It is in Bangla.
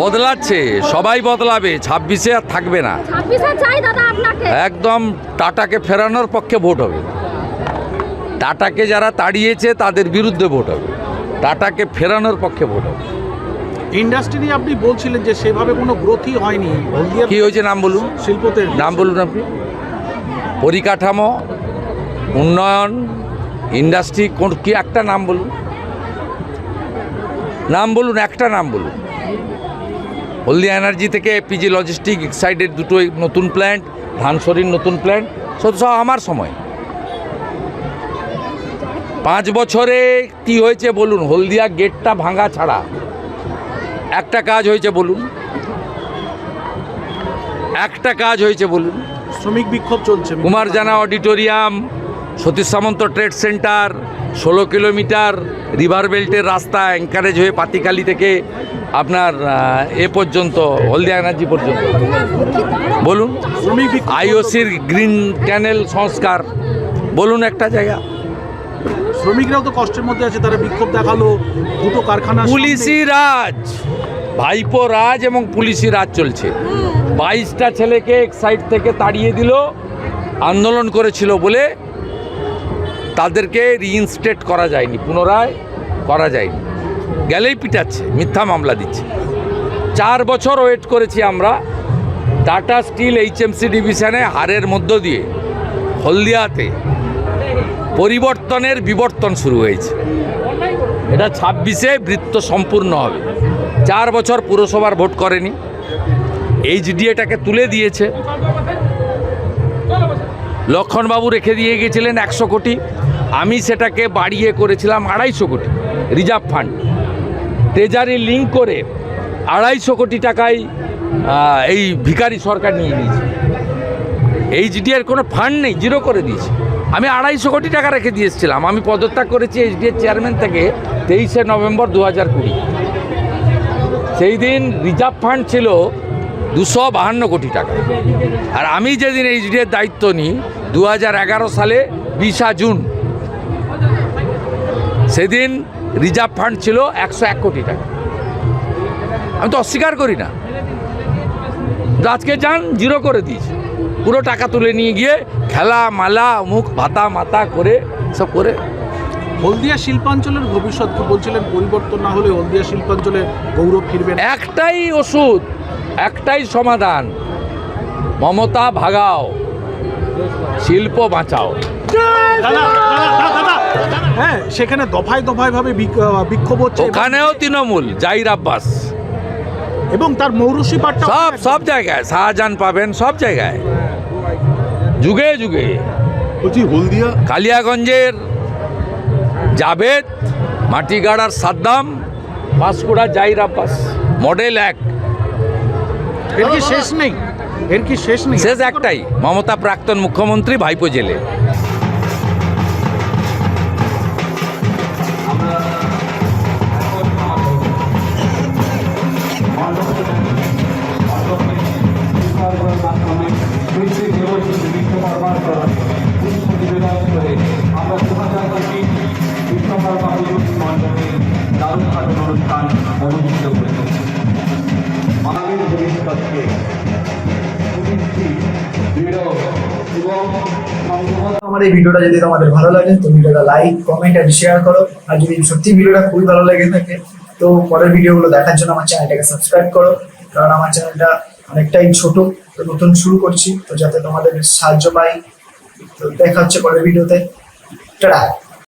বদলাচ্ছে সবাই বদলাবে ছাব্বিশে আর থাকবে না। ছাব্বিশে চাই দাদা আপনাকে। একদম টাটাকে ফেরানোর পক্ষে ভোট হবে। টাটাকে যারা তাড়িয়েছে তাদের বিরুদ্ধে ভোট হবে। টাটাকে ফেরানোর পক্ষে ভোট হবে। ইন্ডাস্ট্রি নিয়ে আপনি বলছিলেন যে সেভাবে কোনো গ্রোথই হয়নি। কি হয়েছে নাম বলুন? শিল্পতে নাম বলুন আপনি। পরিকাঠামো উন্নয়ন ইন্ডাস্ট্রি কোন কি একটা নাম বলুন? নাম বলুন একটা নাম বলুন। হলদিয়া এনার্জি থেকে পিজি লজিস্টিক সাইডের দুটো নতুন প্ল্যান্ট ধানসরির নতুন প্ল্যান্ট সব সব আমার সময়। পাঁচ বছরে কি হয়েছে বলুন? হলদিয়া গেটটা ভাঙা ছাড়া। একটা কাজ হয়েছে বলুন। একটা কাজ হয়েছে বলুন। শ্রমিক বিক্ষোভ চলছে। Kumar Jana auditorium Satish Samanta trade centre ষোলো কিলোমিটার রিভার বেল্টের রাস্তা এনকারেজ হয়ে পাতিকালি থেকে আপনার এ পর্যন্ত হলদিয়া এনার্জি পর্যন্ত। বলুন আইওসির গ্রিন ক্যানেল সংস্কার বলুন একটা জায়গা। শ্রমিকরাও তো কষ্টের মধ্যে আছে তারা বিক্ষোভ দেখাল দুটো কারখানা পুলিশি রাজ ভাইপো রাজ এবং পুলিশি রাজ চলছে। বাইশটা ছেলেকে এক সাইড থেকে তাড়িয়ে দিল আন্দোলন করেছিল বলে তাদেরকে রিইনস্টেট করা যায়নি, পুনরায় করা যায়নি। গেলেই পিটাচ্ছে, মিথ্যা মামলা দিচ্ছে। চার বছর ওয়েট করেছি আমরা টাটা স্টিল এইচএমসি ডিভিশনে হারের মধ্য দিয়ে, হলদিয়াতে পরিবর্তনের বিবর্তন শুরু হয়েছে। এটা ছাব্বিশে বৃত্ত সম্পূর্ণ হবে। চার বছর পুরসভার ভোট করেনি। এইচডিএটাকে তুলে দিয়েছে। লক্ষণবাবু রেখে দিয়ে গেছিলেন একশো কোটি। আমি সেটাকে বাড়িয়ে করেছিলাম আড়াইশো কোটি রিজার্ভ ফান্ড। ট্রেজারি লিঙ্ক করে আড়াইশো কোটি টাকায় এই ভিখারি সরকার নিয়ে নিয়েছে। এইচডিএর কোনো ফান্ড নেই, জিরো করে দিয়েছে। আমি আড়াইশো কোটি টাকা রেখে দিয়ে এসেছিলাম। আমি পদত্যাগ করেছি এইচডিএর চেয়ারম্যান থেকে তেইশে নভেম্বর দু হাজার কুড়ি। সেই দিন রিজার্ভ ফান্ড ছিল দুশো বাহান্ন কোটি টাকা। আর আমি যেদিন এইচডিএর দায়িত্ব নিই দু হাজার এগারো সালে বিশা জুন সেদিন রিজার্ভ ফান্ড ছিল একশো এক কোটি টাকা। আমি তো অস্বীকার করি না। আজকে যান জিরো করে দিয়েছে। পুরো টাকা তুলে নিয়ে গিয়ে খেলা মালা মুখ ভাতা মাতা করে সব করে। হলদিয়া শিল্পাঞ্চলের ভবিষ্যৎ বলছিলেন? পরিবর্তন না হলে হলদিয়া শিল্পাঞ্চলে গৌরব ফিরবে একটাই ওষুধ একটাই সমাধান। মমতা ভাগাও শিল্প বাঁচাও। হ্যাঁ সেখানে দফায় দফায় ভাবে বিক্ষোভ হচ্ছে ওখানেও তৃণমূল জাহির আব্বাস। এবং তার মৌরসি পাটটা সব সব জায়গায় শাহজাহান পাবেন সব জায়গায়। যুগে যুগে। বলছি হলদিয়া কালিয়াগঞ্জের জাভেদ মাটিগাড়ার সাদ্দাম পাঁশকুড়া জাহির আব্বাস মডেল এক। এর কি শেষ নেই? এর কি শেষ নেই? শেষ একটাই মমতা প্রাক্তন মুখ্যমন্ত্রী ভাইপো জেলে। আমাদের ভবিষ্যৎকে সুনিশ্চিত দৃঢ় এবং সংযত আমার এই ভিডিওটা যদি তোমাদের ভালো লাগে, তো ভিডিওটা লাইক কমেন্ট আর শেয়ার করো। আর যদি সত্যি ভিডিওটা খুবই ভালো লেগে থাকে, তো পরের ভিডিওগুলো দেখার জন্য আমার চ্যানেলটাকে সাবস্ক্রাইব করো। কারণ আমার চ্যানেলটা অনেকটাই ছোট, তো নতুন শুরু করছি। তো যাতে তোমাদের সাহায্য পাই। তো দেখা হচ্ছে পরের ভিডিওতে। টাটা!